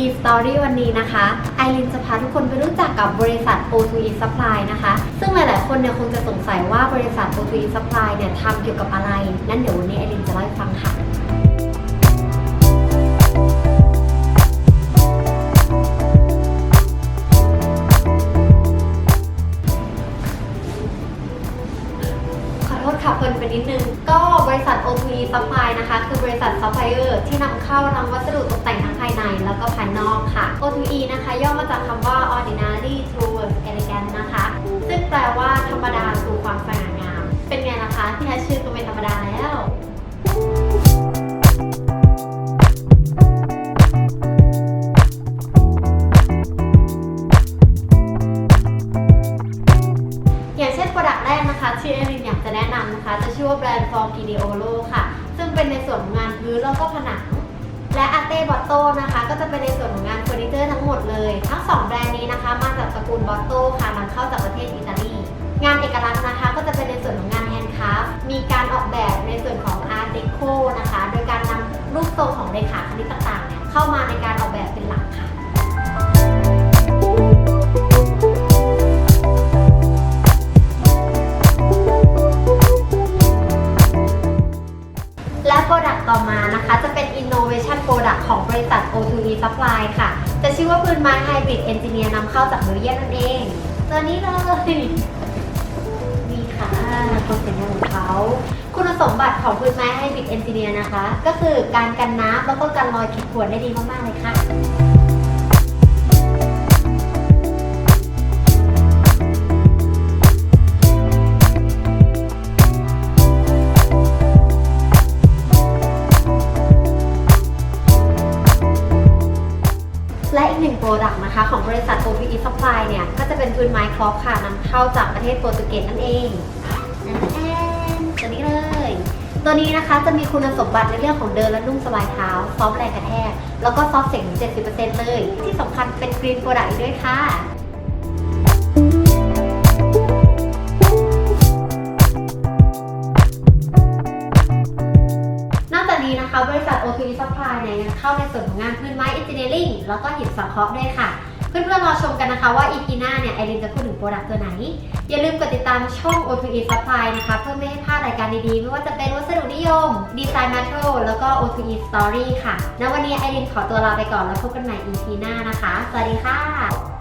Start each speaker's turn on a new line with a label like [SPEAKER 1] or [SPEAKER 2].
[SPEAKER 1] สวัสดีค่ะ O2E Story วันนี้นะคะไอรินจะพาทุกคนไปรู้จักกับบริษัท O2E Supply นะคะ ซึ่งหลาย ๆ คนเนี่ยคงจะสงสัยว่าบริษัท O2E Supply เนี่ยทำเกี่ยวกับอะไร นั้นเดี๋ยววันนี้ไอรินจะเล่าให้ฟังค่ะขอโทษค่ะเพลินไปนิดนึง ก็บริษัท O2E Supply นะคะ คือบริษัทซัพพลายเออร์ที่นำเข้าทั้งวัสดุตกแต่งทั้ง O2E นะคะย่อมาจากคำว่า ordinary towards elegant นะคะ ซึ่งแปลว่าธรรมดาสู่ความสง่างาม เป็นไงล่ะคะที่แท้ชื่อก็ไม่ธรรมดาแล้วอย่างเช่น Product แรกนะคะที่เอรินอยากจะแนะนำนะคะ จะชื่อว่าแบรนด์ For g i d e o l o ค่ะ ซึ่งเป็นในส่วนของงานพื้นแล้วก็ผนัง และอาเต้บอตโต้นะคะก็จะเป็นในส่วนของงานเฟอร์นิเจอร์ทั้งหมดเลย ทั้ง 2 แบรนด์นี้นะคะมาจากตระกูลบอตโต้ค่ะนำเข้าจากประเทศอิตาลี งานเอกลักษณ์นะคะก็จะเป็นในส่วนของงานแฮนด์คราฟมีการออกแบบในส่วนของอาร์ตเดโคนะคะ โดยการนำรูปทรงของเลขาคณิตต่างๆเนี่ยเข้ามาในการออก ของบริษัท O2E Supply ค่ะ จะชื่อว่าพื้นไม้ไฮบริดเอนจิเนียร์นำเข้าจากเบลเยียมนั่นเองตัวนี้เลยนี่ค่ะตัวเป็นของเขา คุณสมบัติของพื้นไม้ไฮบริดเอนจิเนียร์นะคะ ก็คือการกันน้ำแล้วก็กันรอยขีดข่วนได้ดีมาก ๆ เลยค่ะ และอีกหนึ่งโปรดักต์นะคะของบริษัท OPE Supply เนี่ย ก็จะเป็นพื้นไม้คลอฟค่ะนำเข้าจากประเทศโปรตุเกสนั่นเองนั่นแอนตัวนี้เลย ตัวนี้นะคะจะมีคุณสมบัติในเรื่องของเดินและนุ่มสบายเท้า ซอฟแรงกระแทก แล้วก็ซอฟเสียง 70%เลย ที่สำคัญเป็นกรีนโปรดักต์อีกด้วยค่ะ บริษัท O2E Supply เนี่ยยังเข้าในส่วนของงานพื้นไม้ Engineering แล้วก็หินสังเคราะห์ด้วยค่ะ เพื่อนๆรอชมกันนะคะว่า EP หน้าเนี่ยไอรินจะพูดถึงโปรดักต์ตัวไหน อย่าลืมกดติดตามช่อง O2E Supply นะคะเพื่อไม่ให้พลาดรายการดีๆ ไม่ว่าจะเป็นวัสดุนิยมดีไซน์แมทเทลแล้วก็ O2E Story ค่ะณวันนี้ไอรินขอตัวลาไปก่อนแล้วพบกันใหม่ EP หน้านะคะ สวัสดีค่ะ